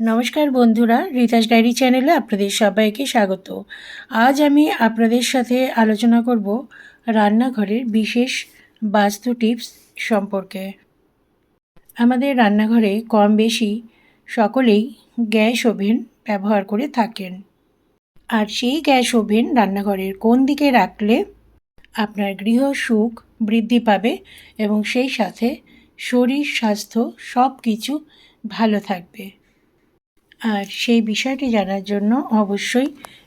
নমস্কার বন্ধুরা রিতাস ডায়েরি চ্যানেলে আপনাদের সবাইকে স্বাগত। আজ আমি আপনাদের সাথে আলোচনা করব রান্নাঘরের বিশেষ বাস্তু টিপস সম্পর্কে। আমাদের রান্নাঘরে কম বেশি সকলেই গ্যাস ওভেন ব্যবহার করে থাকেন। আর সেই গ্যাস ওভেন রান্নাঘরের কোন দিকে রাখলে আপনার গৃহ সুখ বৃদ্ধি পাবে এবং সেই সাথে শরীর স্বাস্থ্য সব কিছু ভালো থাকবে। আর সেই বিষয়টি জানার জন্য অবশ্যই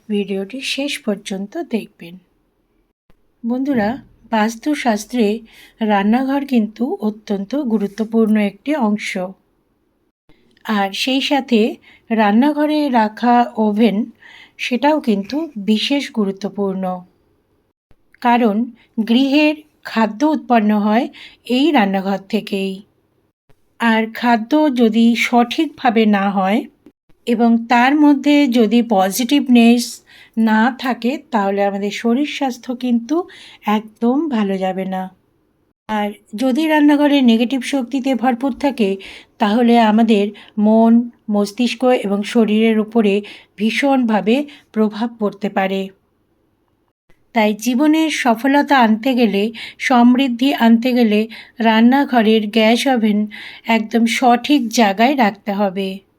ভিডিওটি শেষ পর্যন্ত দেখবেন। বন্ধুরা, বাস্তুশাস্ত্রে রান্নাঘর কিন্তু অত্যন্ত গুরুত্বপূর্ণ একটি অংশ। আর সেই সাথে রান্নাঘরে রাখা ওভেন, সেটাও কিন্তু বিশেষ গুরুত্বপূর্ণ। কারণ গৃহের খাদ্য উৎপন্ন হয় এই রান্নাঘর থেকেই। আর খাদ্য যদি সঠিকভাবে না হয় এবং তার মধ্যে যদি পজিটিভনেস না থাকে, তাহলে আমাদের শরীর স্বাস্থ্য কিন্তু একদম ভালো যাবে না। আর যদি রান্নাঘরে নেগেটিভ শক্তিতে ভরপুর থাকে, তাহলে আমাদের মন, মস্তিষ্ক এবং শরীরের উপরে ভীষণভাবে প্রভাব পড়তে পারে। তাই জীবনের সফলতা আনতে গেলে, সমৃদ্ধি আনতে গেলে রান্নাঘরের গ্যাস ওভেন একদম সঠিক জায়গায় রাখতে হবে।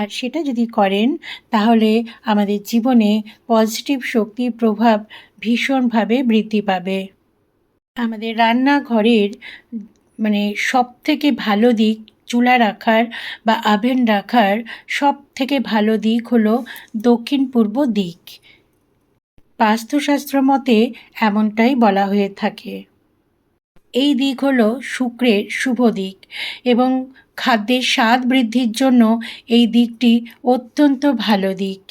আর সেটা যদি করেন, তাহলে আমাদের জীবনে পজিটিভ শক্তির প্রভাব ভীষণভাবে বৃদ্ধি পাবে। আমাদের রান্নাঘরের মানে সব থেকে ভালো দিক চুলা রাখার বা আভেন রাখার সব থেকে ভালো দিক হলো দক্ষিণ পূর্ব দিক। বাস্তুশাস্ত্র মতে এমনটাই বলা হয়ে থাকে। এই দিক হলো শুক্রের শুভ দিক এবং খাদ্যের স্বাদ বৃদ্ধির জন্য এই দিকটি অত্যন্ত ভালো দিক।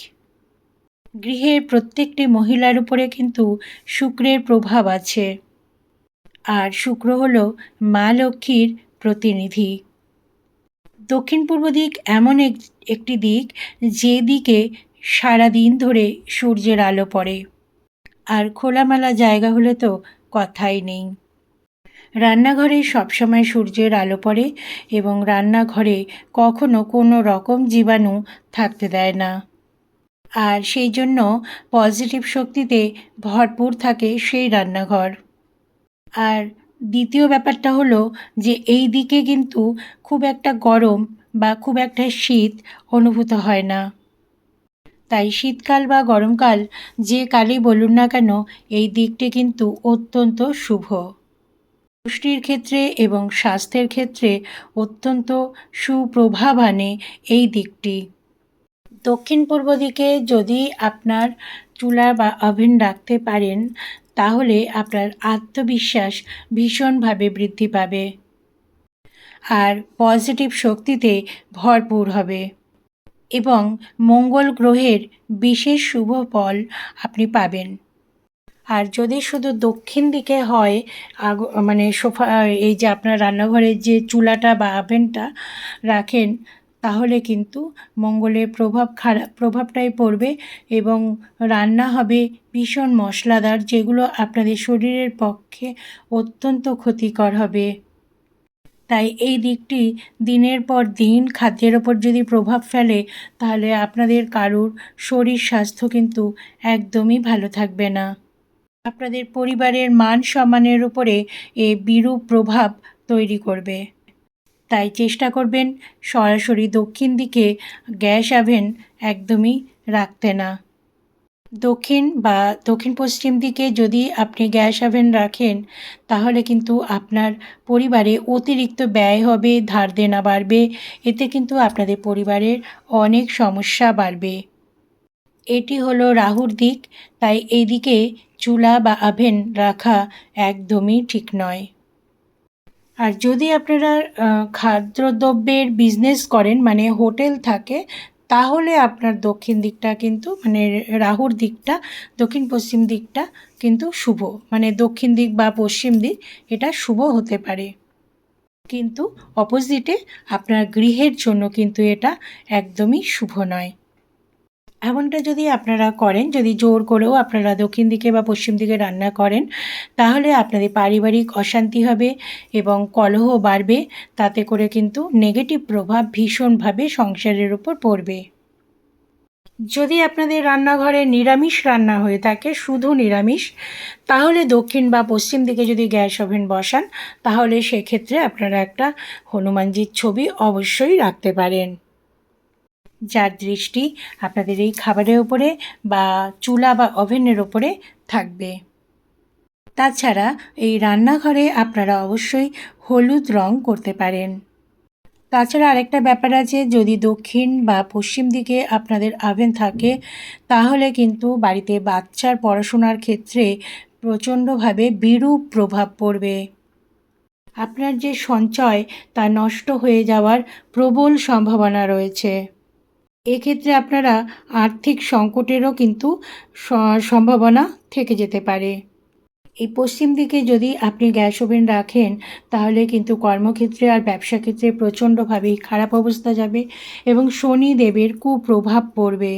গৃহের প্রত্যেকটি মহিলার উপরে কিন্তু শুক্রের প্রভাব আছে। আর শুক্র হল মা লক্ষ্মীর প্রতিনিধি। দক্ষিণ পূর্ব দিক এমন একটি দিক যে দিকে সারা দিন ধরে সূর্যের আলো পড়ে। আর খোলামেলা জায়গা হলে তো কথাই নেই। রান্নাঘরে সবসময় সূর্যের আলো পড়ে এবং রান্নাঘরে কখনো কোনো রকম জীবাণু থাকতে দেয় না। আর সেই জন্য পজিটিভ শক্তিতে ভরপুর থাকে সেই রান্নাঘর। আর দ্বিতীয় ব্যাপারটা হলো যে এই দিকে কিন্তু খুব একটা গরম বা খুব একটা শীত অনুভূত হয় না। তাই শীতকাল বা গরমকাল যে কালই বলুন না কেন, এই দিকটি কিন্তু অত্যন্ত শুভ। পুষ্টির ক্ষেত্রে এবং স্বাস্থ্যের ক্ষেত্রে অত্যন্ত সুপ্রভাব আনে এই দিকটি। দক্ষিণ পূর্ব দিকে যদি আপনার চুলা বা ওভেন রাখতে পারেন, তাহলে আপনার আত্মবিশ্বাস ভীষণভাবে বৃদ্ধি পাবে। আর পজিটিভ শক্তিতে ভরপুর হবে। এবং মঙ্গল গ্রহের বিশেষ শুভ ফল আপনি পাবেন। আর যদি শুধু দক্ষিণ দিকে হয়, আগ মানে সোফা, এই যে আপনার রান্নাঘরের যে চুলাটা বা আভেনটা রাখেন, তাহলে কিন্তু মঙ্গলের প্রভাব খারাপ প্রভাবটাই পড়বে এবং রান্না হবে ভীষণ মশলাদার, যেগুলো আপনাদের শরীরের পক্ষে অত্যন্ত ক্ষতিকর হবে। তাই এই দিকটি দিনের পর দিন খাদ্যের ওপর যদি প্রভাব ফেলে, তাহলে আপনাদের কারুর শরীর স্বাস্থ্য কিন্তু একদমই ভালো থাকবে না। আপনাদের পরিবারের মান সম্মানের উপরে এ বিরূপ প্রভাব তৈরি করবে। তাই চেষ্টা করবেন সরাসরি দক্ষিণ দিকে গ্যাস আভেন একদমই রাখতে না। দক্ষিণ বা দক্ষিণ পশ্চিম দিকে যদি আপনি গ্যাস আভেন রাখেন, তাহলে কিন্তু আপনার পরিবারে অতিরিক্ত ব্যয় হবে, ধার দেনা বাড়বে, এতে কিন্তু আপনাদের পরিবারের অনেক সমস্যা বাড়বে। এটি হলো রাহুর দিক, তাই এই দিকে চুলা বা আভেন রাখা একদমই ঠিক নয়। আর যদি আপনারা খাদ্যদ্রব্যের বিজনেস করেন মানে হোটেল থাকে, তাহলে আপনার দক্ষিণ দিকটা কিন্তু মানে রাহুর দিকটা, দক্ষিণ পশ্চিম দিকটা কিন্তু শুভ। মানে দক্ষিণ দিক বা পশ্চিম দিক, এটা শুভ হতে পারে। কিন্তু অপোজিটে আপনার গৃহের জন্য কিন্তু এটা একদমই শুভ নয়। এমনটা যদি আপনারা করেন, যদি জোর করেও আপনারা দক্ষিণ দিকে বা পশ্চিম দিকে রান্না করেন, তাহলে আপনাদের পারিবারিক অশান্তি হবে এবং কলহ বাড়বে। তাতে করে কিন্তু নেগেটিভ প্রভাব ভীষণভাবে সংসারের উপর পড়বে। যদি আপনাদের রান্নাঘরে নিরামিষ রান্না হয়ে থাকে, শুধু নিরামিষ, তাহলে দক্ষিণ বা পশ্চিম দিকে যদি গ্যাস ওভেন বসান, তাহলে সেক্ষেত্রে আপনারা একটা হনুমানজির ছবি অবশ্যই রাখতে পারেন। যার দৃষ্টি আপনাদের এই খাবারের উপরে বা চুলা বা ওভেনের ওপরে থাকবে। তাছাড়া এই রান্নাঘরে আপনারা অবশ্যই হলুদ রং করতে পারেন। তাছাড়া আরেকটা ব্যাপার আছে, যদি দক্ষিণ বা পশ্চিম দিকে আপনাদের আভেন থাকে, তাহলে কিন্তু বাড়িতে বাচ্চার পড়াশোনার ক্ষেত্রে প্রচণ্ডভাবে বিরূপ প্রভাব পড়বে। আপনার যে সঞ্চয়, তা নষ্ট হয়ে যাওয়ার প্রবল সম্ভাবনা রয়েছে। এক্ষেত্রে আপনারা আর্থিক সংকটেরও কিন্তু সম্ভাবনা থেকে যেতে পারে। এই পশ্চিম দিকে যদি আপনি গ্যাস ওভেন রাখেন, তাহলে কিন্তু কর্মক্ষেত্রে আর ব্যবসা ক্ষেত্রে প্রচণ্ডভাবেই খারাপ অবস্থা যাবে এবং শনি দেবের কুপ্রভাব পড়বে।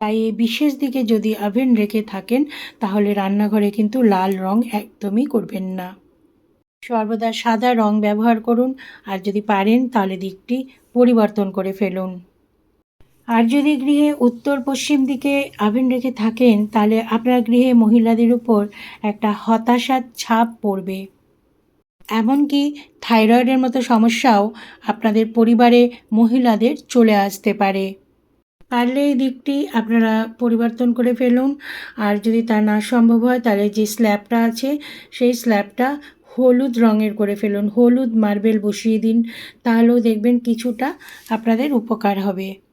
তাই এই বিশেষ দিকে যদি ওভেন রেখে থাকেন, তাহলে রান্নাঘরে কিন্তু লাল রং একদমই করবেন না। সর্বদা সাদা রং ব্যবহার করুন, আর যদি পারেন, তাহলে দিকটি পরিবর্তন করে ফেলুন। আর যদি গৃহে উত্তর পশ্চিম দিকে আভেন রেখে থাকেন, তাহলে আপনার গৃহে মহিলাদের উপর একটা হতাশার ছাপ পড়বে। এমনকি থাইরয়েডের মতো সমস্যাও আপনাদের পরিবারে মহিলাদের চলে আসতে পারে। পারলে এই দিকটি আপনারা পরিবর্তন করে ফেলুন। আর যদি তা না সম্ভব হয়, তাহলে যে স্ল্যাবটা আছে, সেই স্ল্যাবটা হলুদ রঙের করে ফেলুন। হলুদ মার্বেল বসিয়ে দিন, তাহলেও দেখবেন কিছুটা আপনাদের উপকার হবে।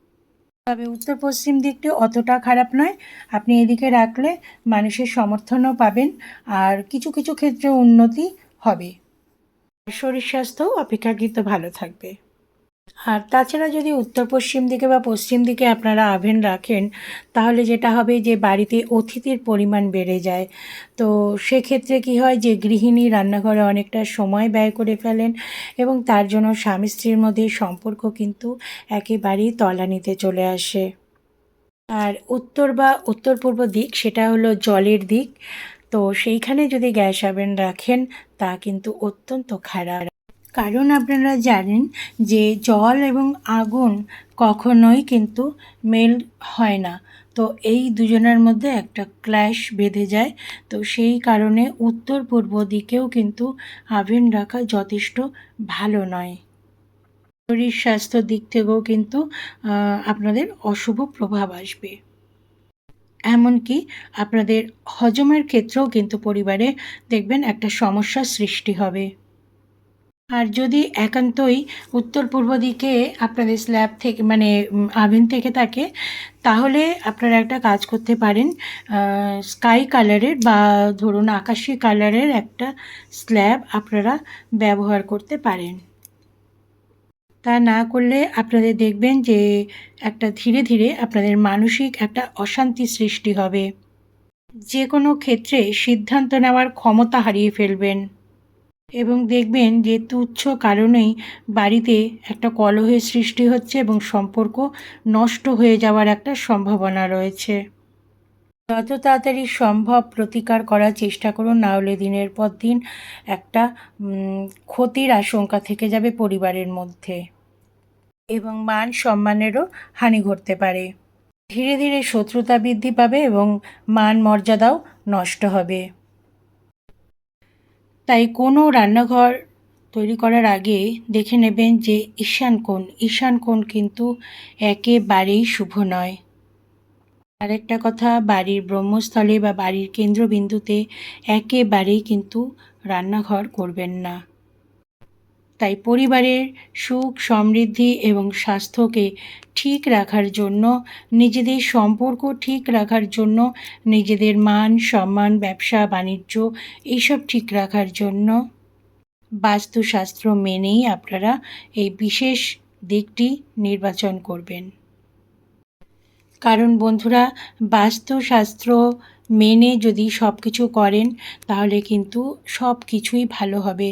তবে উত্তর পশ্চিম দিকটি অতটা খারাপ নয়। আপনি এদিকে রাখলে মানুষের সমর্থনও পাবেন, আর কিছু কিছু ক্ষেত্রে উন্নতি হবে। শরীর স্বাস্থ্যও অপেক্ষাকৃত ভালো থাকবে। আর তাছাড়া যদি উত্তর পশ্চিম দিকে বা পশ্চিম দিকে আপনারা আভেন রাখেন, তাহলে যেটা হবে যে বাড়িতে অতিথির পরিমাণ বেড়ে যায়। তো সেক্ষেত্রে কি হয় যে গৃহিণী রান্নাঘরে অনেকটা সময় ব্যয় করে ফেলেন এবং তার জন্য স্বামী স্ত্রীর মধ্যে সম্পর্ক কিন্তু একেবারেই তলানিতে চলে আসে। আর উত্তর বা উত্তর পূর্ব দিক, সেটা হলো জলের দিক। তো সেইখানে যদি গ্যাস আভেন রাখেন, তা কিন্তু অত্যন্ত খারাপ। কারণ আপনারা জানেন যে জল এবং আগুন কখনোই কিন্তু মেল হয় না। তো এই দুজনের মধ্যে একটা ক্ল্যাশ বেঁধে যায়। তো সেই কারণে উত্তর পূর্ব দিকেও কিন্তু আভেন রাখা যথেষ্ট ভালো নয়। শরীর স্বাস্থ্যর দিক থেকেও কিন্তু আপনাদের অশুভ প্রভাব আসবে। এমনকি আপনাদের হজমের ক্ষেত্রেও কিন্তু পরিবারে দেখবেন একটা সমস্যার সৃষ্টি হবে। আর যদি একান্তই উত্তর পূর্ব দিকে আপনাদের স্ল্যাব থেকে মানে আভেন থেকে থাকে, তাহলে আপনারা একটা কাজ করতে পারেন স্কাই কালারের বা ধরুন আকাশি কালারের একটা স্ল্যাব আপনারা ব্যবহার করতে পারেন। তা না করলে আপনাদের দেখবেন যে একটা ধীরে ধীরে আপনাদের মানসিক একটা অশান্তি সৃষ্টি হবে। যে কোনো ক্ষেত্রে সিদ্ধান্ত নেওয়ার ক্ষমতা হারিয়ে ফেলবেন। এবং দেখবেন যে তুচ্ছ কারণেই বাড়িতে একটা কলহের সৃষ্টি হচ্ছে এবং সম্পর্ক নষ্ট হয়ে যাওয়ার একটা সম্ভাবনা রয়েছে। যত তাড়াতাড়ি সম্ভব প্রতিকার করার চেষ্টা করুন, না হলে দিনের পর দিন একটা ক্ষতির আশঙ্কা থেকে যাবে পরিবারের মধ্যে। এবং মান সম্মানেরও হানি ঘটতে পারে। ধীরে ধীরে শত্রুতা বৃদ্ধি পাবে এবং মান মর্যাদাও নষ্ট হবে। তাই কোনো রান্নাঘর তৈরি করার আগে দেখে নেবেন যে ঈশান কোণ ঈশান কোণ কিন্তু একেবারেই শুভ নয়। আরেকটা কথা, বাড়ির ব্রহ্মস্থলে বা বাড়ির কেন্দ্রবিন্দুতে একেবারেই কিন্তু রান্নাঘর করবেন না। তাই পরিবারের সুখ, সমৃদ্ধি এবং স্বাস্থ্যকে ঠিক রাখার জন্য, নিজেদের সম্পর্ক ঠিক রাখার জন্য, নিজেদের মান, সম্মান, ব্যবসা, বাণিজ্য এইসব ঠিক রাখার জন্য। বাস্তুশাস্ত্র মেনেই আপনারা এই বিশেষ দিকটি নির্বাচন করবেন। কারণ বন্ধুরা, বাস্তুশাস্ত্র মেনে যদি সব কিছু করেন, তাহলে কিন্তু সব কিছুই ভালো হবে।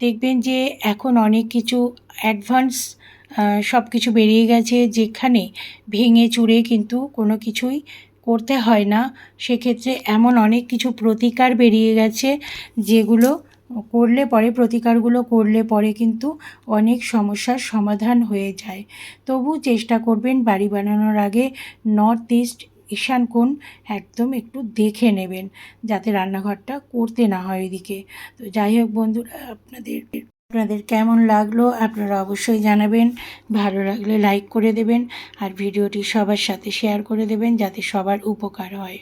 দেখবেন যে এখন অনেক কিছু অ্যাডভান্স সব কিছু বেরিয়ে গেছে যেখানে ভেঙে চুরে কিন্তু কোনো কিছুই করতে হয় না। সেক্ষেত্রে এমন অনেক কিছু প্রতিকার বেরিয়ে গেছে যেগুলো করলে পরে, প্রতিকারগুলো করলে পরে কিন্তু অনেক সমস্যার সমাধান হয়ে যায়। তবু চেষ্টা করবেন বাড়ি বানানোর আগে নর্থ ইস্ট ঈশান কোণ একদম একটু দেখে নেবেন, যাতে রান্নাঘরটা করতে না হয় ওইদিকে। তো যাই হোক বন্ধুরা, আপনাদের আপনাদের কেমন লাগল আপনারা অবশ্যই জানাবেন। ভালো লাগলে লাইক করে দেবেন আর ভিডিওটি সবার সাথে শেয়ার করে দেবেন, যাতে সবার উপকার হয়।